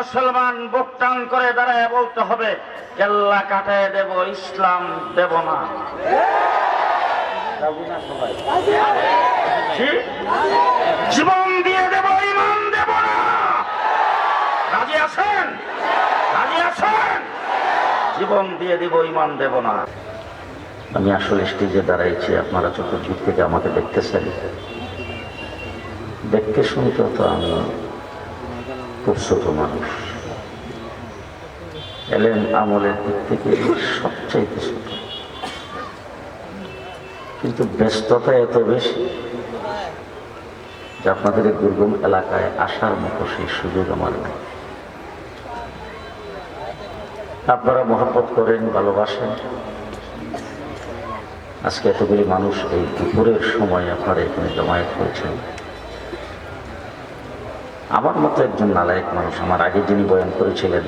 মুসলমান বুক টান করে দাঁড়ায় বলতে হবে, কেল্লা কাটায় দেব, ইসলাম দেব না? জীবন দিয়ে দেব, ইমান দেব না। রাজি আছেন? রাজি আছেন? জীবন দিয়ে দিব, ইমান দেব না। আমি আসলে স্টেজে দাঁড়াইছি, আপনারা চতুর্দিক থেকে আমাকে দেখতেছেন। দেখতে শুনতে তো আমি ছোট মানুষ। এলেন আমলের দিক থেকে সবচাইতে ছোট। কিন্তু ব্যস্ততা এত বেশি যে আপনাদের দুর্গম এলাকায় আসার মতো সেই সুযোগ আমার নেই। আপনারা মহব্বত করেন, ভালোবাসেন। আজকে এতগুলি মানুষ এই দুপুরের সময় আপনারা এখানে জমায়েত করেছেন আমার মতো একজন নালায়ক মানুষ, আমার আগে যিনি বয়ান করেছিলেন,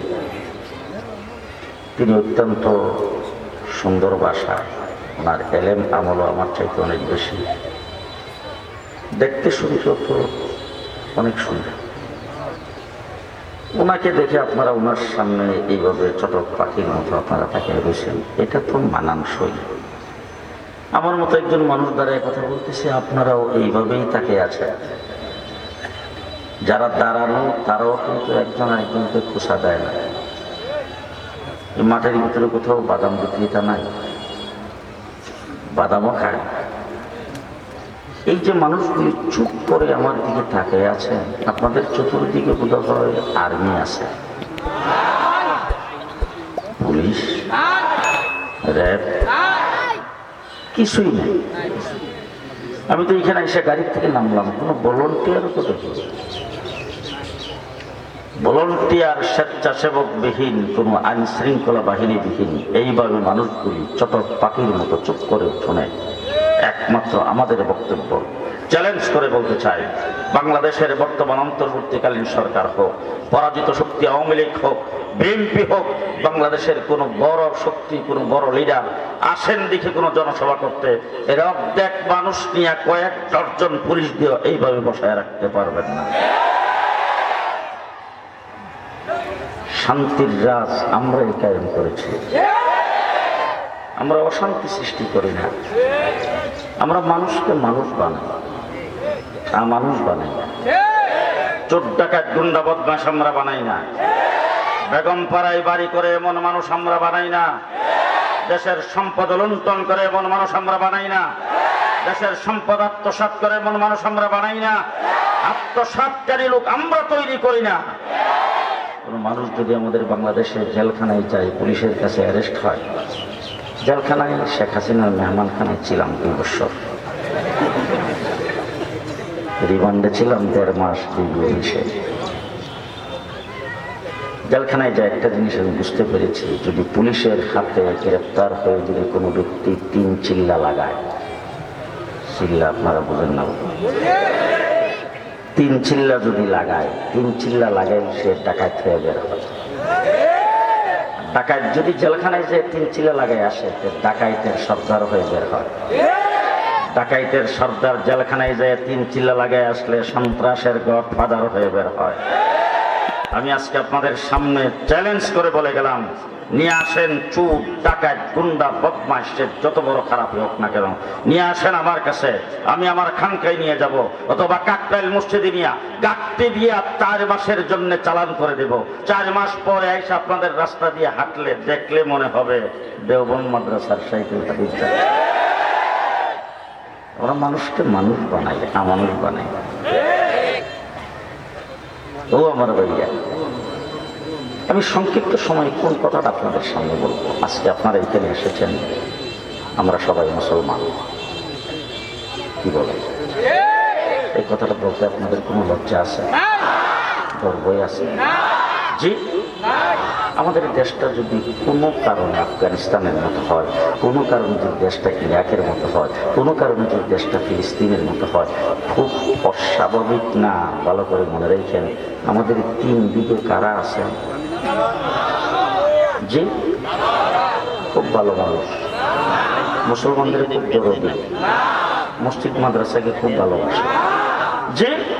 তিনি অত্যন্ত সুন্দর ভাষা। ওনার এলেম আমলও আমার চাইতে অনেক বেশি। দেখতে শুনতেও তো অনেক সুন্দর। ওনাকে দেখে আপনারা ওনার সামনে এইভাবে চটক পাখির মতো আপনারা তাকে রয়েছেন, এটা তো মানানসই। আমার মতো একজন মানুষ দ্বারা কথা বলতেছে, আপনারাও এইভাবেই তাকে আছেন। যারা দাঁড়ানো, তারাও কিন্তু একজন আরেকজনকে খোসা দেয় না। এই মাঠের ভিতরে কোথাও বাদাম বিক্রেতা নাই। বাদামও খায়। এই যে মানুষগুলি চুপ করে আমার দিকে তাকিয়ে আছে, আপনাদের চতুর্দিকে বোধ হয় আর্মি আছে। পুলিশ, র্যাব, কিছুই নেই। আমি তো এখানে এসে গাড়ির থেকে নামলাম, কোনো ভলন্টিয়ারও তো দেখি ভলন্টিয়ার স্বেচ্ছাসেবক বিহীন কোনো আইন শৃঙ্খলা বাহিনী বিহীন এইভাবে মানুষগুলি চটক পাখির মতো চুপ করে শুনে একমাত্র আমাদের বক্তব্য। চ্যালেঞ্জ করে বলতে চাই, বাংলাদেশের বর্তমান অন্তর্বর্তীকালীন সরকার হোক, পরাজিত শক্তি আওয়ামী লীগ হোক, বিএনপি হোক, বাংলাদেশের কোনো বড় শক্তি, কোনো বড় লিডার আসেন দিকে কোনো জনসভা করতে, এর অর্ধেক মানুষ নিয়ে কয়েক ডর্জন পুলিশ দিয়ে এইভাবে বসায় রাখতে পারবেন না। শান্তির রাজ আমরাই কায়েম করেছি। আমরা অশান্তি সৃষ্টি করি না। আমরা মানুষকে মানুষ বানাই। আর মানুষ বানাই না। চোর ডাকাত, গুন্ডা বদমাস আমরা বানাই না। বেগম পাড়ায় বাড়ি করে এমন মানুষ আমরা বানাই না। দেশের সম্পদ লুণ্ঠন করে এমন মানুষ আমরা বানাই না। দেশের সম্পদ আত্মসাৎ করে এমন মানুষ আমরা বানাই না। আত্মসাৎকারী লোক আমরা তৈরি করি না। কোনো মানুষ যদি আমাদের বাংলাদেশে জেলখানায় যায়, পুলিশের কাছে অ্যারেস্ট হয়, জেলখানায় শেখ হাসিনার মেহমানখানায় ছিলাম দুই বছর। রিমান্ডে ছিলাম দেড় মাস, দুই পুলিশে জেলখানায় যা একটা জিনিস আমি বুঝতে পেরেছি, যদি পুলিশের হাতে গ্রেপ্তার হয়ে যদি কোনো ব্যক্তি তিন চিল্লা লাগায়, চিল্লা আপনারা বুঝেন না। তিন চিল্লা যদি লাগায়, তিন চিল্লা লাগাই সে ডাকাত হয়ে বের হয় ডাকাত যদি জেলখানায় যে তিন চিল্লা লাগাই আসে ডাকাইতের সর্দার হয়ে বের হয়। ডাকাইতের সর্দার জেলখানায় যায়, তিন চিল্লা লাগাই আসলে সন্ত্রাসের গড ফাদার হয়ে বের হয়। আমি আজকে আপনাদের সামনে চ্যালেঞ্জ করে বলে গেলাম, নিয়ে আসেন চুর ডাকাত, গুন্ডা বদমাস যত বড় খারাপ হোক না কেন। নিয়ে আসেন আমার কাছে, আমি আমার খানকায় নিয়ে যাব, অথবা কাকটাইল মসজিদে নিয়ে গাঁটতে দিয়ে চার মাসের জন্য চালান করে দেব। চার মাস পরে এসে আপনাদের রাস্তা দিয়ে হাঁটলে দেখলে মনে হবে দেওবন মাদ্রাসার সাইকেল ওরা মানুষকে মানুষ বানাই মানুষ বানাই ও আমার ভাইয়া। আমি সংক্ষিপ্ত সময় কোন কথাটা আপনাদের সামনে বলব? আজকে আপনারা এখানে এসেছেন, আমরা সবাই মুসলমান। কি বলেন? এই কথাটা বলতে আপনাদের কোনো লজ্জা আছে? গর্বই আছে। জি? আমাদের দেশটা যদি কোনো কারণে আফগানিস্তানের মতো হয়, কোনো কারণে যদি দেশটা ইরাকের মতো হয়, কোনো কারণে যদি দেশটা ফিলিস্তিনের মতো হয়, খুব অস্বাভাবিক না? ভালো করে মনে রেখেন, আমাদের তিন দিকে কারা আছেন জি? খুব ভালো মানুষ। মুসলমানদের খুব জরুরি। মসজিদ, মাদ্রাসাকে খুব ভালোবাসে। জি?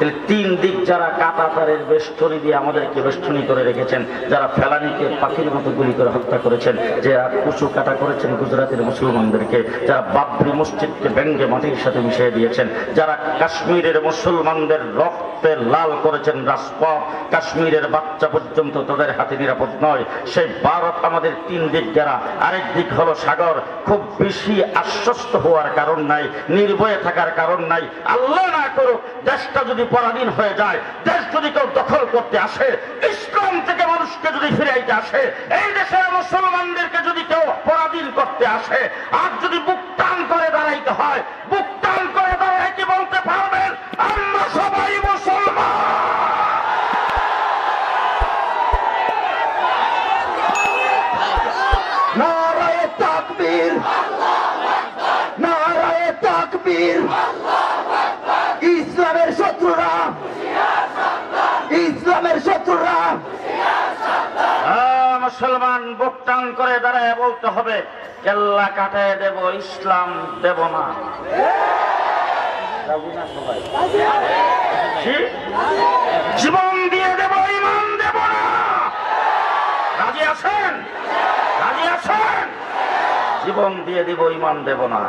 তাহলে তিন দিক যারা কাটাতারের বেষ্টনী দিয়ে আমাদেরকে বেষ্টনী করে রেখেছেন, যারা ফেলানিকে পাখির মতো গুলি করে হত্যা করেছেন, যারা কুচু কাটা করেছেন গুজরাতের মুসলমানদেরকে, যারা বাবরি মসজিদকে ব্যঙ্গে মাটির সাথে মিশিয়ে দিয়েছেন, যারা কাশ্মীরের মুসলমানদের রক্তে লাল করেছেন রাজপথ কাশ্মীরের বাচ্চা পর্যন্ত তাদের হাতে নিরাপদ নয়। সেই ভারত আমাদের তিন দিক যারা আরেক দিক হলো সাগর। খুব বেশি আশ্বস্ত হওয়ার কারণ নাই, নির্ভয়ে থাকার কারণ নাই। আল্লাহ না করুক, দেশটা যদি পরাধীন হয়ে যায়, দেশ যদি কেউ দখল করতে আসে, ইসলাম থেকে মানুষকে যদি ফিরাইতে আসে, এই দেশের মুসলমানদেরকে যদি কেউ পরাধীন করতে আসে, আর যদি বুক টান করে দাঁড়াইতে হয় ইসলামের শত্রুরা। ইসলামের শত্রুরা। মুসলমান বুক টান করে দাঁড়ায় বলতে হবে, কেল্লা কাটায় দেব, ইসলাম দেব না? জীবন দিয়ে দেব, ইমান দেব না। রাজি আছেন? জীবন দিয়ে দিব, ইমান দেব না।